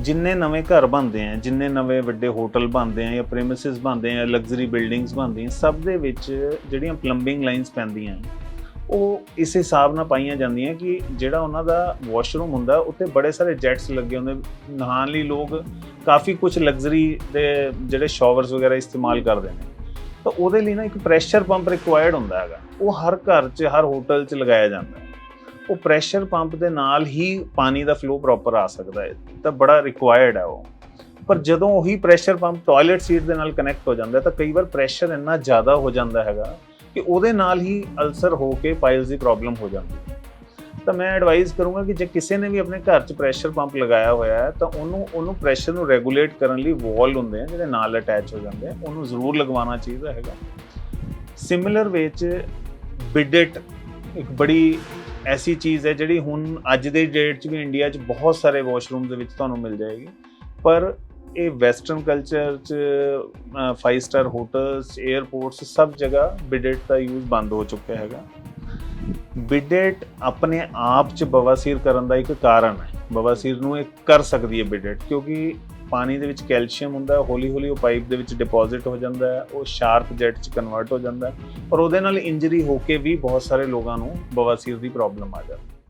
ਜਿੰਨੇ ਨਵੇਂ ਘਰ ਬਣਦੇ ਆ, ਜਿੰਨੇ ਨਵੇਂ ਵੱਡੇ ਹੋਟਲ ਬਣਦੇ ਆ ਜਾਂ ਪ੍ਰੈਮਿਸਿਸ ਬਣਦੇ ਆ ਲਗਜ਼ਰੀ ਬਿਲਡਿੰਗਸ ਬਣਦੀਆਂ ਸਭ ਦੇ ਵਿੱਚ ਜਿਹੜੀਆਂ ਪਲੰਬਿੰਗ ਲਾਈਨਸ ਪੈਂਦੀਆਂ ਉਹ ਇਸ ਹਿਸਾਬ ਨਾਲ ਪਾਈਆਂ ਜਾਂਦੀਆਂ ਕਿ ਜਿਹੜਾ ਉਹਨਾਂ ਦਾ ਵਾਸ਼ਰੂਮ ਹੁੰਦਾ ਉੱਤੇ ਬੜੇ ਸਾਰੇ ਜੈਟਸ ਲੱਗੇ ਹੁੰਦੇ ਨਹਾਉਣ ਲਈ ਲੋਕ ਕਾਫੀ ਕੁਝ ਲਗਜ਼ਰੀ ਦੇ ਜਿਹੜੇ ਸ਼ਾਵਰਸ ਵਗੈਰਾ ਇਸਤੇਮਾਲ ਕਰਦੇ ਨੇ। ਤਾਂ ਉਹਦੇ ਲਈ ਨਾ ਇੱਕ ਪ੍ਰੈਸ਼ਰ ਪੰਪ ਰਿਕੁਆਇਰਡ ਹੁੰਦਾ ਹੈਗਾ, ਉਹ ਹਰ ਘਰ 'ਚ, ਹਰ ਹੋਟਲ 'ਚ ਲਗਾਇਆ ਜਾਂਦਾ ਉਹ ਪ੍ਰੈਸ਼ਰ ਪੰਪ ਦੇ ਨਾਲ ਹੀ ਪਾਣੀ ਦਾ ਫਲੋ ਪ੍ਰੋਪਰ ਆ ਸਕਦਾ ਹੈ। ਤਾਂ ਬੜਾ ਰਿਕੁਆਇਰਡ ਹੈ ਉਹ। ਪਰ ਜਦੋਂ ਉਹੀ ਪ੍ਰੈਸ਼ਰ ਪੰਪ ਟਾਇਲਟ ਸੀਟ ਦੇ ਨਾਲ ਕਨੈਕਟ ਹੋ ਜਾਂਦਾ ਤਾਂ ਕਈ ਵਾਰ ਪ੍ਰੈਸ਼ਰ ਇੰਨਾ ਜ਼ਿਆਦਾ ਹੋ ਜਾਂਦਾ ਹੈਗਾ ਕਿ ਉਹਦੇ ਨਾਲ ਹੀ ਅਲਸਰ ਹੋ ਕੇ ਪਾਈਲਸ ਦੀ ਪ੍ਰੋਬਲਮ ਹੋ ਜਾਂਦੀ ਹੈ। ਤਾਂ ਮੈਂ ਐਡਵਾਈਸ ਕਰੂੰਗਾ ਕਿ ਜੇ ਕਿਸੇ ਨੇ ਵੀ ਆਪਣੇ ਘਰ 'ਚ ਪ੍ਰੈਸ਼ਰ ਪੰਪ ਲਗਾਇਆ ਹੋਇਆ ਹੈ, ਤਾਂ ਉਹਨੂੰ ਉਹਨੂੰ ਪ੍ਰੈਸ਼ਰ ਨੂੰ ਰੈਗੂਲੇਟ ਕਰਨ ਲਈ ਵਾਲ ਹੁੰਦੇ ਆ, ਜਿਹੜੇ ਨਾਲ ਅਟੈਚ ਹੋ ਜਾਂਦੇ ਆ, ਉਹਨੂੰ ਜ਼ਰੂਰ ਲਗਵਾਉਣਾ ਚਾਹੀਦਾ ਹੈਗਾ। ਸਿਮਿਲਰ ਵਿੱਚ ਬਿਡਟ ਇੱਕ ਬੜੀ ਐਸੀ ਚੀਜ਼ ਹੈ ਜਿਹੜੀ ਹੁਣ ਅੱਜ ਦੇ ਡੇਟ 'ਚ ਵੀ ਇੰਡੀਆ 'ਚ ਬਹੁਤ ਸਾਰੇ ਵਾਸ਼ਰੂਮ ਦੇ ਵਿੱਚ ਤੁਹਾਨੂੰ ਮਿਲ ਜਾਏਗੀ। ਪਰ ਇਹ ਵੈਸਟਰਨ ਕਲਚਰ 'ਚ 5 ਸਟਾਰ ਹੋਟਲਸ 에ਅਰਪੋਰਟਸ ਸਭ ਜਗ੍ਹਾ ਬਿਡਟ ਦਾ ਯੂਜ਼ ਬੰਦ ਹੋ ਚੁੱਕਿਆ ਹੈਗਾ। ਬਿਡਟ ਆਪਣੇ ਆਪ 'ਚ ਬਵਾਸੀਰ ਕਰਨ ਦਾ ਇੱਕ ਕਾਰਨ ਹੈ। ਬਵਾਸੀਰ ਨੂੰ ਇਹ ਕਰ ਸਕਦੀ ਹੈ ਬਿਡਟ ਕਿਉਂਕਿ ਪਾਣੀ ਦੇ ਵਿੱਚ ਕੈਲਸ਼ੀਅਮ ਹੁੰਦਾ ਹੌਲੀ ਹੌਲੀ ਉਹ ਪਾਈਪ ਦੇ ਵਿੱਚ ਡਿਪੋਜ਼ਿਟ ਹੋ ਜਾਂਦਾ ਹੈ, ਉਹ ਸ਼ਾਰਪ ਜੈਟ 'ਚ ਕਨਵਰਟ ਹੋ ਜਾਂਦਾ ਹੈ ਔਰ ਉਹਦੇ ਨਾਲ ਇੰਜਰੀ ਹੋ ਕੇ ਵੀ ਬਹੁਤ ਸਾਰੇ ਲੋਕਾਂ ਨੂੰ ਬਵਾਸੀਰ ਦੀ ਪ੍ਰੋਬਲਮ ਆ ਜਾਂਦੀ ਹੈ।